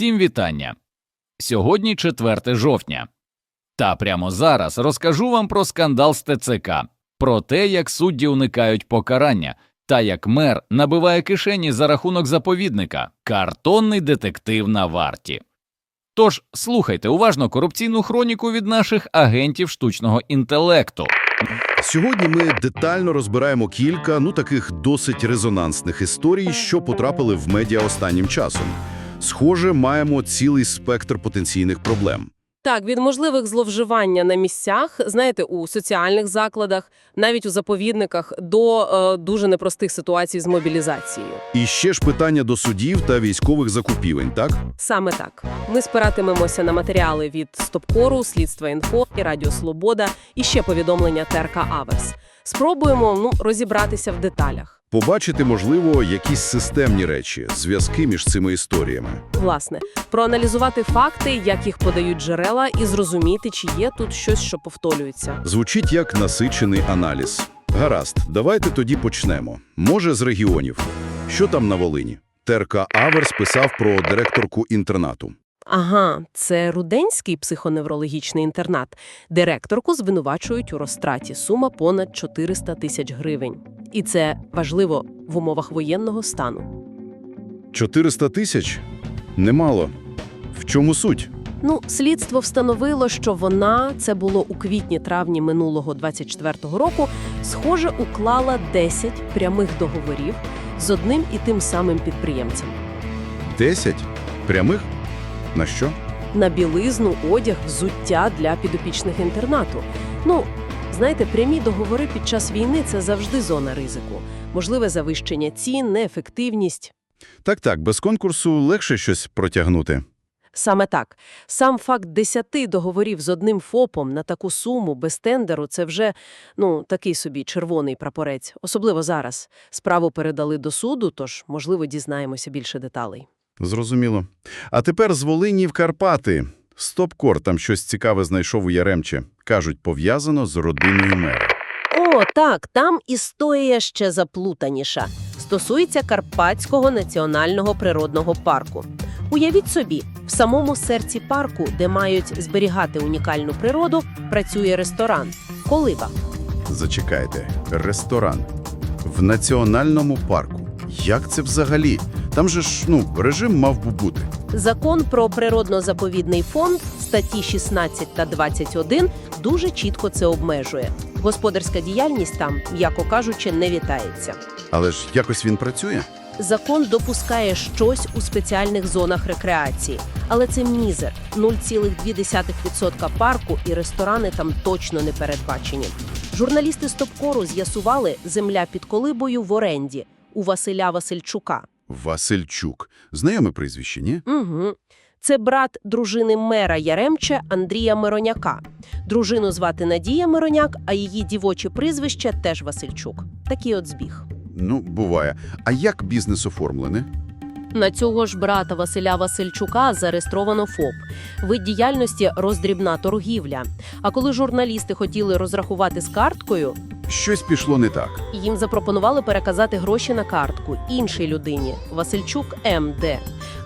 Всім вітання. Сьогодні 4 жовтня. Та прямо зараз розкажу вам про скандал з ТЦК, про те, як судді уникають покарання, та як мер набиває кишені за рахунок заповідника, картонний детектив на варті. Тож слухайте уважно корупційну хроніку від наших агентів штучного інтелекту. Сьогодні ми детально розбираємо кілька ну таких досить резонансних історій, що потрапили в медіа останнім часом. Схоже, маємо цілий спектр потенційних проблем. Так, від можливих зловживання на місцях, знаєте, у соціальних закладах, навіть у заповідниках, до е, дуже непростих ситуацій з мобілізацією. І ще ж питання до судів та військових закупівень, так? Саме так. Ми спиратимемося на матеріали від Стопкору, Слідства інфо, і Радіо Свобода і ще повідомлення ТРК Аверс. Спробуємо ну розібратися в деталях. Побачити, можливо, якісь системні речі, зв'язки між цими історіями. Власне, проаналізувати факти, як їх подають джерела, і зрозуміти, чи є тут щось, що повторюється. Звучить як насичений аналіз. Гаразд, давайте тоді почнемо. Може, з регіонів. Що там на Волині? ТРК Аверс писав про директорку інтернату. Ага, це Руденський психоневрологічний інтернат. Директорку звинувачують у розтраті. Сума понад 400 тисяч гривень. І це важливо в умовах воєнного стану. 400 тисяч? Немало. В чому суть? Ну, слідство встановило, що вона, це було у квітні-травні минулого 24-го року, схоже, уклала 10 прямих договорів з одним і тим самим підприємцем. 10? Прямих? На що? на білизну, одяг, взуття для підопічних інтернату. Ну, знаєте, прямі договори під час війни це завжди зона ризику. Можливе завищення цін, неефективність. Так-так, без конкурсу легше щось протягнути. Саме так. Сам факт десяти договорів з одним ФОПом на таку суму без тендеру – це вже, ну, такий собі червоний прапорець. Особливо зараз. Справу передали до суду, тож, можливо, дізнаємося більше деталей. Зрозуміло. А тепер з Волині в Карпати. Стопкор там щось цікаве знайшов у Яремче. Кажуть, пов'язано з родиною мера. О, так, там історія ще заплутаніша. Стосується Карпатського національного природного парку. Уявіть собі, в самому серці парку, де мають зберігати унікальну природу, працює ресторан Колиба. Зачекайте, ресторан. В національному парку. Як це взагалі? Там же ж, ну, режим мав би бути. Закон про природно-заповідний фонд статті 16 та 21 дуже чітко це обмежує. Господарська діяльність там, м'яко кажучи, не вітається. Але ж якось він працює? Закон допускає щось у спеціальних зонах рекреації, але це мізер 0,2% парку, і ресторани там точно не передбачені. Журналісти Стопкору з'ясували земля під колибою в оренді у Василя Васильчука. Васильчук. Знайоме прізвище, ні? Угу. Це брат дружини мера Яремче Андрія Мироняка. Дружину звати Надія Мироняк, а її дівоче прізвище теж Васильчук. Такий от збіг. Ну, буває. А як бізнес оформлений? На цього ж брата Василя Васильчука зареєстровано ФОП. Вид діяльності роздрібна торгівля. А коли журналісти хотіли розрахувати з карткою, Щось пішло не так. їм запропонували переказати гроші на картку іншій людині Васильчук МД.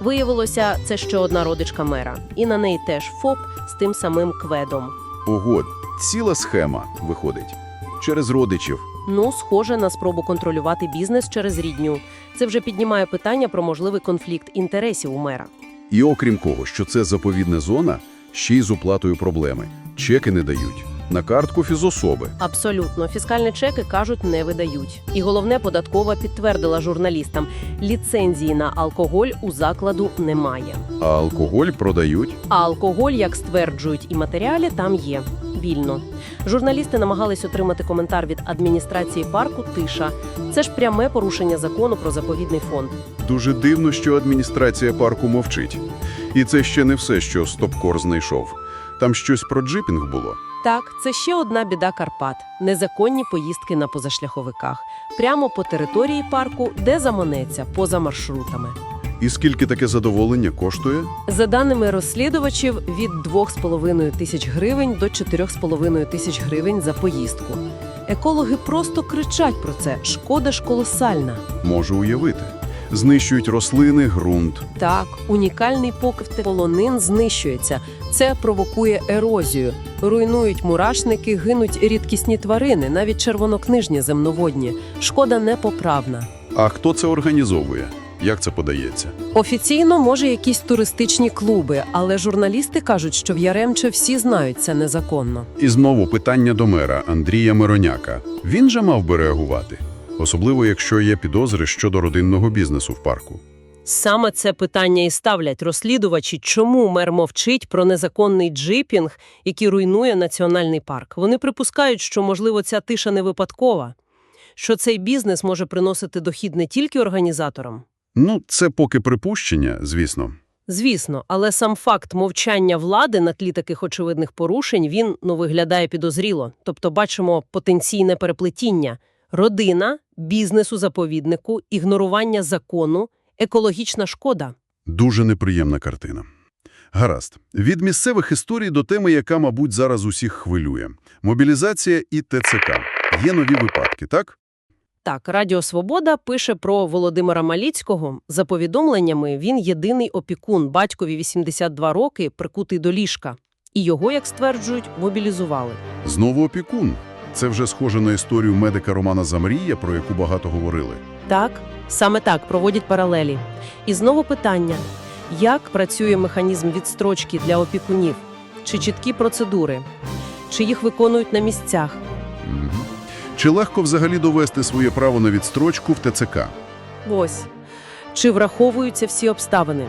Виявилося, це ще одна родичка мера, і на неї теж ФОП з тим самим кведом. Ого, ціла схема виходить. Через родичів. Ну, схоже на спробу контролювати бізнес через рідню. Це вже піднімає питання про можливий конфлікт інтересів у мера. І окрім того, що це заповідна зона, ще й з оплатою проблеми. Чеки не дають. На картку фізособи. Абсолютно, фіскальні чеки кажуть, не видають. І головне, податкова підтвердила журналістам: ліцензії на алкоголь у закладу немає. А алкоголь продають. А алкоголь, як стверджують і матеріалі, там є вільно. Журналісти намагались отримати коментар від адміністрації парку. Тиша це ж пряме порушення закону про заповідний фонд. Дуже дивно, що адміністрація парку мовчить. І це ще не все, що Стопкор знайшов. Там щось про джипінг було. Так, це ще одна біда Карпат незаконні поїздки на позашляховиках прямо по території парку, де заманеться поза маршрутами. І скільки таке задоволення коштує? За даними розслідувачів, від 2,5 тисяч гривень до 4,5 тисяч гривень за поїздку. Екологи просто кричать про це. Шкода ж колосальна. Можу уявити. Знищують рослини, ґрунт. Так, унікальний покив полонин знищується. Це провокує ерозію. Руйнують мурашники, гинуть рідкісні тварини, навіть червонокнижні земноводні. Шкода непоправна. А хто це організовує? Як це подається? Офіційно, може, якісь туристичні клуби, але журналісти кажуть, що в Яремче всі знають це незаконно. І знову питання до мера Андрія Мироняка. Він же мав би реагувати, особливо якщо є підозри щодо родинного бізнесу в парку. Саме це питання і ставлять розслідувачі, чому мер мовчить про незаконний джипінг, який руйнує національний парк. Вони припускають, що, можливо, ця тиша не випадкова, що цей бізнес може приносити дохід не тільки організаторам. Ну, це поки припущення, звісно. Звісно, але сам факт мовчання влади на тлі таких очевидних порушень він ну виглядає підозріло. Тобто бачимо потенційне переплетіння родина, бізнесу заповіднику, ігнорування закону, екологічна шкода. Дуже неприємна картина. Гаразд. Від місцевих історій до теми, яка, мабуть, зараз усіх хвилює. Мобілізація і ТЦК. Є нові випадки, так? Так, Радіо Свобода пише про Володимира Маліцького. За повідомленнями, він єдиний опікун, батькові 82 роки, прикутий до ліжка. І його, як стверджують, мобілізували. Знову опікун. Це вже схоже на історію медика Романа Замрія, про яку багато говорили. Так, саме так проводять паралелі. І знову питання: як працює механізм відстрочки для опікунів? Чи чіткі процедури? Чи їх виконують на місцях? Мгм. Чи легко взагалі довести своє право на відстрочку в ТЦК? Ось. Чи враховуються всі обставини?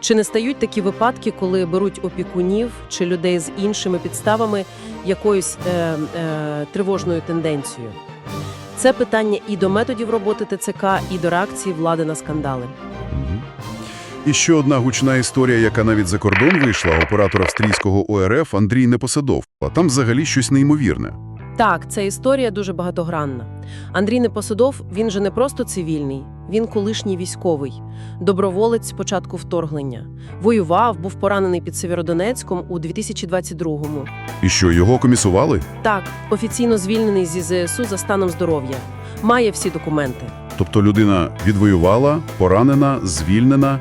Чи не стають такі випадки, коли беруть опікунів чи людей з іншими підставами якоюсь е, е, тривожною тенденцією? Це питання і до методів роботи ТЦК, і до реакції влади на скандали. І ще одна гучна історія, яка навіть за кордон вийшла, оператор австрійського ОРФ Андрій Непосадов. А там взагалі щось неймовірне. Так, ця історія дуже багатогранна. Андрій Непосадов, він же не просто цивільний, він колишній військовий, доброволець з початку вторгнення. Воював, був поранений під Сєвєродонецьком у 2022-му. І що, його комісували? Так, офіційно звільнений зі ЗСУ за станом здоров'я. Має всі документи. Тобто людина відвоювала, поранена, звільнена.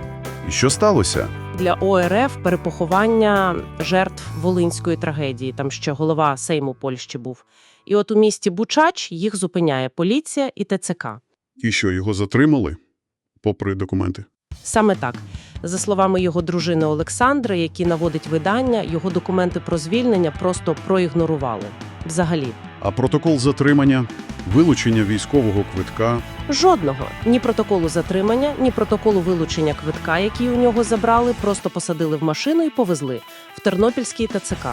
І що сталося? Для ОРФ перепоховання жертв волинської трагедії, там ще голова Сейму Польщі був. І от у місті Бучач їх зупиняє поліція і ТЦК. І що, його затримали? Попри документи. Саме так. За словами його дружини Олександри, які наводить видання, його документи про звільнення просто проігнорували. Взагалі. А протокол затримання, вилучення військового квитка. Жодного ні протоколу затримання, ні протоколу вилучення квитка, який у нього забрали, просто посадили в машину і повезли в Тернопільський ТЦК.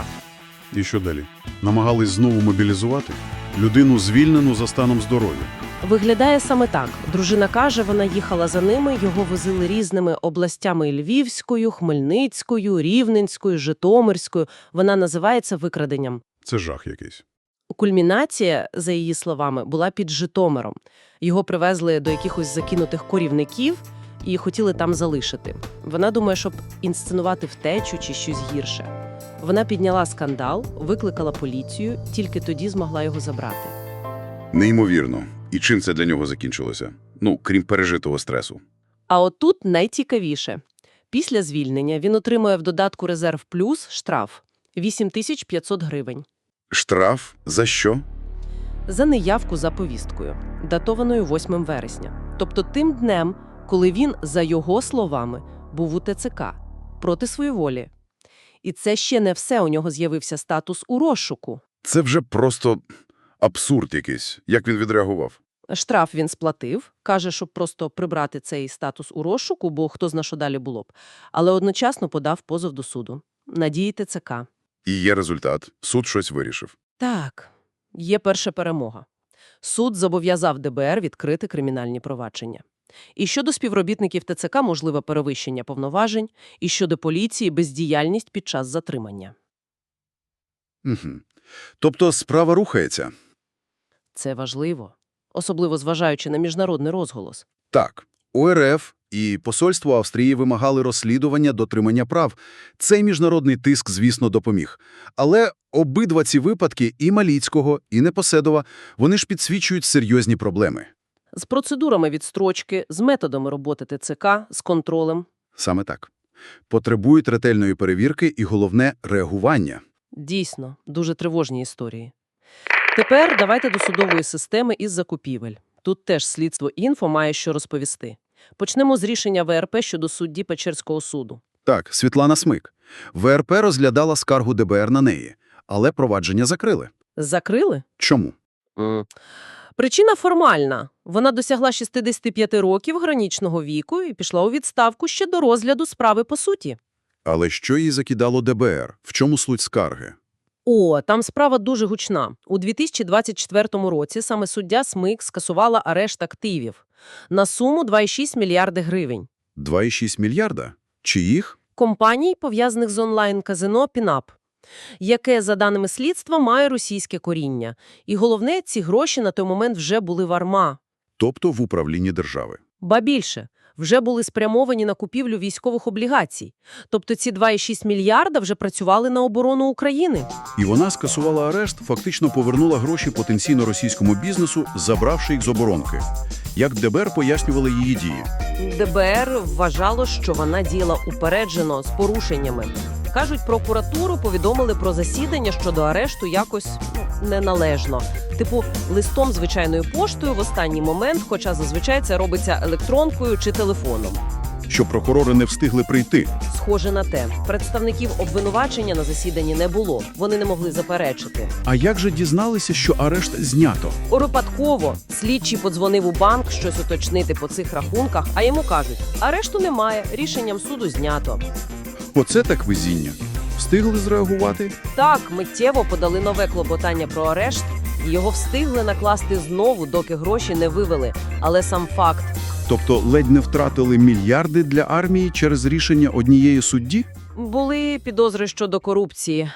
І що далі? Намагались знову мобілізувати? Людину звільнену за станом здоров'я. Виглядає саме так. Дружина каже, вона їхала за ними, його возили різними областями Львівською, Хмельницькою, Рівненською, Житомирською. Вона називається викраденням. Це жах якийсь. Кульмінація, за її словами, була під Житомиром. Його привезли до якихось закинутих корівників і хотіли там залишити. Вона думає, щоб інсценувати втечу чи щось гірше. Вона підняла скандал, викликала поліцію, тільки тоді змогла його забрати. Неймовірно. І чим це для нього закінчилося? Ну, крім пережитого стресу. А отут найцікавіше. Після звільнення він отримує в додатку «Резерв плюс» штраф – 8500 гривень. Штраф за що? за неявку за повісткою, датованою 8 вересня, тобто тим днем, коли він, за його словами, був у ТЦК проти своєволі. І це ще не все. У нього з'явився статус у розшуку. Це вже просто абсурд якийсь. Як він відреагував? Штраф він сплатив, каже, щоб просто прибрати цей статус у розшуку, бо хто зна, що далі було б. Але одночасно подав позов до суду. Надії ТЦК. І є результат. Суд щось вирішив. Так, є перша перемога. Суд зобов'язав ДБР відкрити кримінальні провадження. І щодо співробітників ТЦК можливе перевищення повноважень, і щодо поліції бездіяльність під час затримання. Угу. Тобто справа рухається? Це важливо, особливо зважаючи на міжнародний розголос. Так. ОРФ і посольство Австрії вимагали розслідування дотримання прав. Цей міжнародний тиск, звісно, допоміг. Але обидва ці випадки, і Маліцького, і Непоседова, вони ж підсвічують серйозні проблеми. З процедурами відстрочки, з методами роботи ТЦК, з контролем. Саме так. Потребують ретельної перевірки і, головне, реагування. Дійсно, дуже тривожні історії. Тепер давайте до судової системи із закупівель. Тут теж слідство інфо має що розповісти. Почнемо з рішення ВРП щодо судді Печерського суду. Так, Світлана Смик. ВРП розглядала скаргу ДБР на неї, але провадження закрили. Закрили? Чому? Причина формальна. Вона досягла 65 років гранічного віку і пішла у відставку ще до розгляду справи по суті. Але що їй закидало ДБР? В чому суть скарги? О, там справа дуже гучна. У 2024 році саме суддя Смик скасувала арешт активів на суму 2,6 мільярди гривень. 2,6 мільярда? Чиїх? Компаній, пов'язаних з онлайн-казино «Пінап», яке, за даними слідства, має російське коріння. І головне, ці гроші на той момент вже були в АРМА. Тобто в управлінні держави. Ба більше, вже були спрямовані на купівлю військових облігацій. Тобто ці 2,6 мільярда вже працювали на оборону України. І вона скасувала арешт, фактично повернула гроші потенційно російському бізнесу, забравши їх з оборонки. Як ДБР пояснювали її дії? ДБР вважало, що вона діяла упереджено з порушеннями. Кажуть, прокуратуру повідомили про засідання щодо арешту якось ну, неналежно. Типу, листом звичайною поштою в останній момент, хоча зазвичай це робиться електронкою чи телефоном. Що прокурори не встигли прийти. Схоже на те, представників обвинувачення на засіданні не було. Вони не могли заперечити. А як же дізналися, що арешт знято? Випадково слідчий подзвонив у банк щось уточнити по цих рахунках, а йому кажуть: арешту немає, рішенням суду знято. Оце так везіння. Встигли зреагувати? Так, миттєво подали нове клопотання про арешт, його встигли накласти знову, доки гроші не вивели. Але сам факт Тобто ледь не втратили мільярди для армії через рішення однієї судді? були підозри щодо корупції.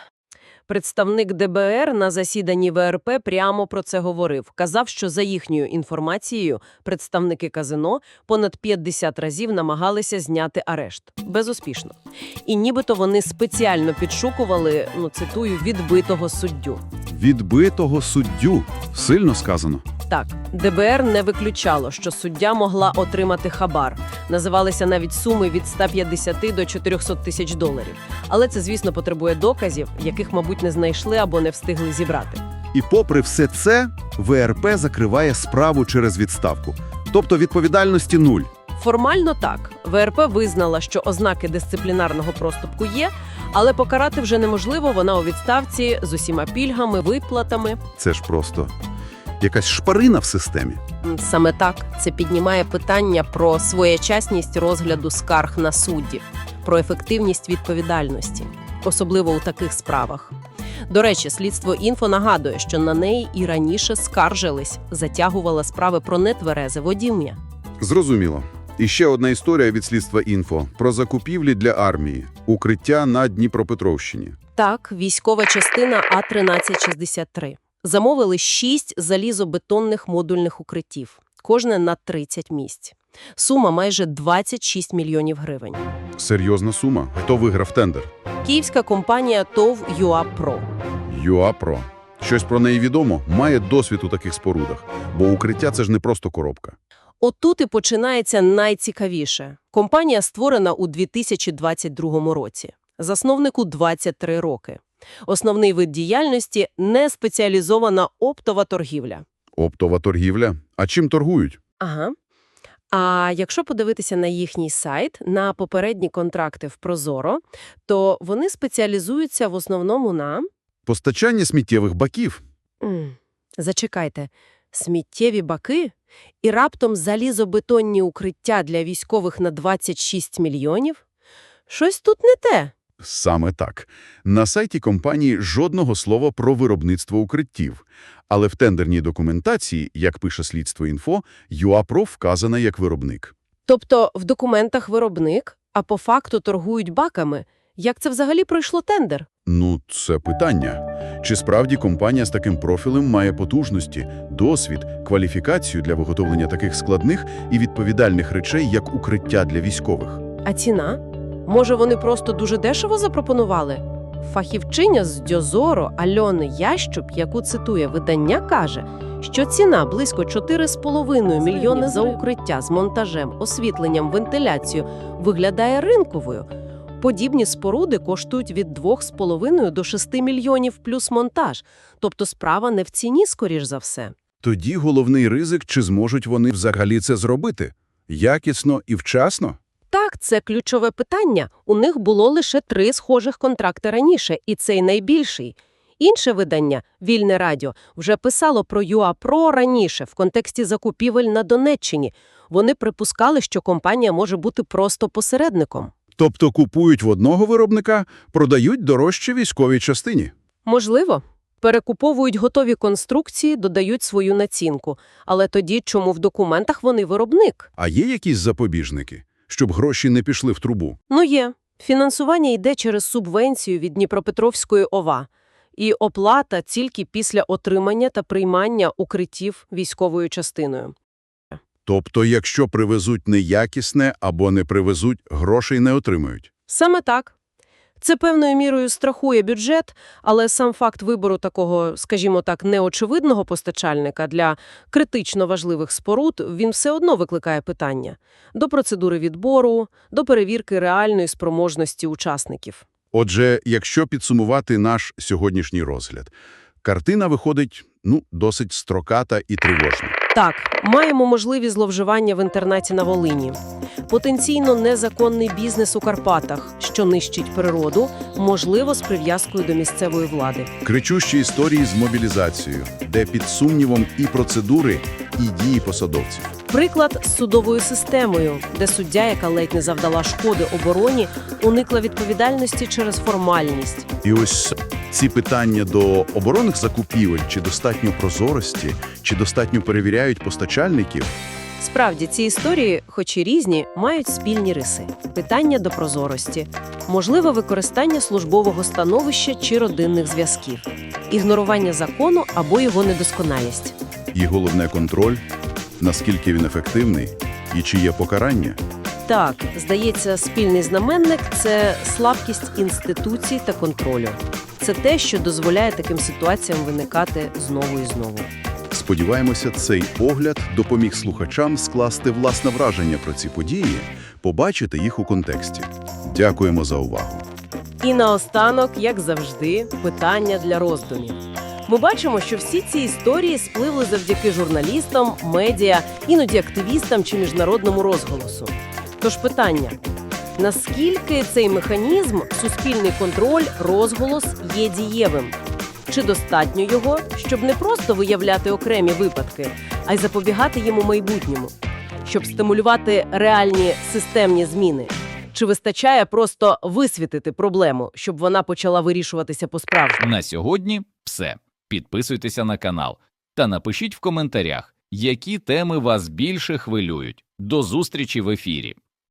Представник ДБР на засіданні ВРП прямо про це говорив. Казав, що за їхньою інформацією представники казино понад 50 разів намагалися зняти арешт. Безуспішно. І нібито вони спеціально підшукували, ну цитую, відбитого суддю. Відбитого суддю. Сильно сказано. Так, ДБР не виключало, що суддя могла отримати хабар. Називалися навіть суми від 150 до 400 тисяч доларів. Але це, звісно, потребує доказів, яких, мабуть, не знайшли або не встигли зібрати. І попри все це, ВРП закриває справу через відставку. Тобто відповідальності нуль. Формально так. ВРП визнала, що ознаки дисциплінарного проступку є, але покарати вже неможливо. Вона у відставці з усіма пільгами, виплатами. Це ж просто якась шпарина в системі. Саме так це піднімає питання про своєчасність розгляду скарг на суддів, про ефективність відповідальності, особливо у таких справах. До речі, слідство інфо нагадує, що на неї і раніше скаржились, затягувала справи про нетверезе водіння. Зрозуміло. І ще одна історія від слідства інфо про закупівлі для армії, укриття на Дніпропетровщині. Так, військова частина А-1363. Замовили шість залізобетонних модульних укриттів, кожне на 30 місць. Сума майже 26 мільйонів гривень. Серйозна сума. Хто виграв тендер? Київська компанія ТОВ ЮАПРО. ЮАПРО. Щось про неї відомо, має досвід у таких спорудах, бо укриття це ж не просто коробка. Отут і починається найцікавіше. Компанія створена у 2022 році. Засновнику 23 роки. Основний вид діяльності – неспеціалізована оптова торгівля. Оптова торгівля. А чим торгують? Ага. А якщо подивитися на їхній сайт, на попередні контракти в Прозоро, то вони спеціалізуються в основному на... Постачання сміттєвих баків. Зачекайте. Сміттєві баки і раптом залізобетонні укриття для військових на 26 мільйонів? Щось тут не те. Саме так. На сайті компанії жодного слова про виробництво укриттів. Але в тендерній документації, як пише слідство інфо, ЮАПРО вказана як виробник. Тобто в документах виробник, а по факту торгують баками. Як це взагалі пройшло тендер? Ну, це питання. Чи справді компанія з таким профілем має потужності, досвід, кваліфікацію для виготовлення таких складних і відповідальних речей, як укриття для військових? А ціна? Може, вони просто дуже дешево запропонували? Фахівчиня з Дьозоро Альони Ящук, яку цитує видання, каже, що ціна близько 4,5 мільйони за укриття з монтажем, освітленням, вентиляцією виглядає ринковою. Подібні споруди коштують від 2,5 до 6 мільйонів плюс монтаж, тобто справа не в ціні, скоріш за все. Тоді головний ризик, чи зможуть вони взагалі це зробити? Якісно і вчасно? Так, це ключове питання. У них було лише три схожих контракти раніше, і цей найбільший. Інше видання, Вільне Радіо, вже писало про ЮАПРО раніше в контексті закупівель на Донеччині. Вони припускали, що компанія може бути просто посередником. Тобто купують в одного виробника, продають дорожче військовій частині. Можливо. Перекуповують готові конструкції, додають свою націнку. Але тоді чому в документах вони виробник? А є якісь запобіжники, щоб гроші не пішли в трубу? Ну є. Фінансування йде через субвенцію від Дніпропетровської ОВА. І оплата тільки після отримання та приймання укриттів військовою частиною. Тобто, якщо привезуть неякісне або не привезуть, грошей не отримають. Саме так. Це певною мірою страхує бюджет, але сам факт вибору такого, скажімо так, неочевидного постачальника для критично важливих споруд, він все одно викликає питання до процедури відбору, до перевірки реальної спроможності учасників. Отже, якщо підсумувати наш сьогоднішній розгляд, картина виходить, ну, досить строката і тривожна. Так, маємо можливі зловживання в інтернаті на Волині. Потенційно незаконний бізнес у Карпатах, що нищить природу, можливо, з прив'язкою до місцевої влади. Кричущі історії з мобілізацією, де під сумнівом і процедури, і дії посадовців. Приклад з судовою системою, де суддя, яка ледь не завдала шкоди обороні, уникла відповідальності через формальність. І ось ці питання до оборонних закупівель, чи достатньо прозорості, чи достатньо перевіряють постачальників, Справді, ці історії, хоч і різні, мають спільні риси: питання до прозорості, можливе використання службового становища чи родинних зв'язків, ігнорування закону або його недосконалість. і головне контроль, наскільки він ефективний, і чи є покарання. Так, здається, спільний знаменник це слабкість інституцій та контролю. Це те, що дозволяє таким ситуаціям виникати знову і знову. Сподіваємося, цей огляд допоміг слухачам скласти власне враження про ці події, побачити їх у контексті. Дякуємо за увагу. І наостанок, як завжди, питання для роздумів. Ми бачимо, що всі ці історії спливли завдяки журналістам, медіа, іноді активістам чи міжнародному розголосу. Тож питання: наскільки цей механізм, суспільний контроль, розголос є дієвим? Чи достатньо його, щоб не просто виявляти окремі випадки, а й запобігати їм у майбутньому, щоб стимулювати реальні системні зміни? Чи вистачає просто висвітити проблему, щоб вона почала вирішуватися по-справжньому? На сьогодні все. Підписуйтеся на канал та напишіть в коментарях, які теми вас більше хвилюють. До зустрічі в ефірі.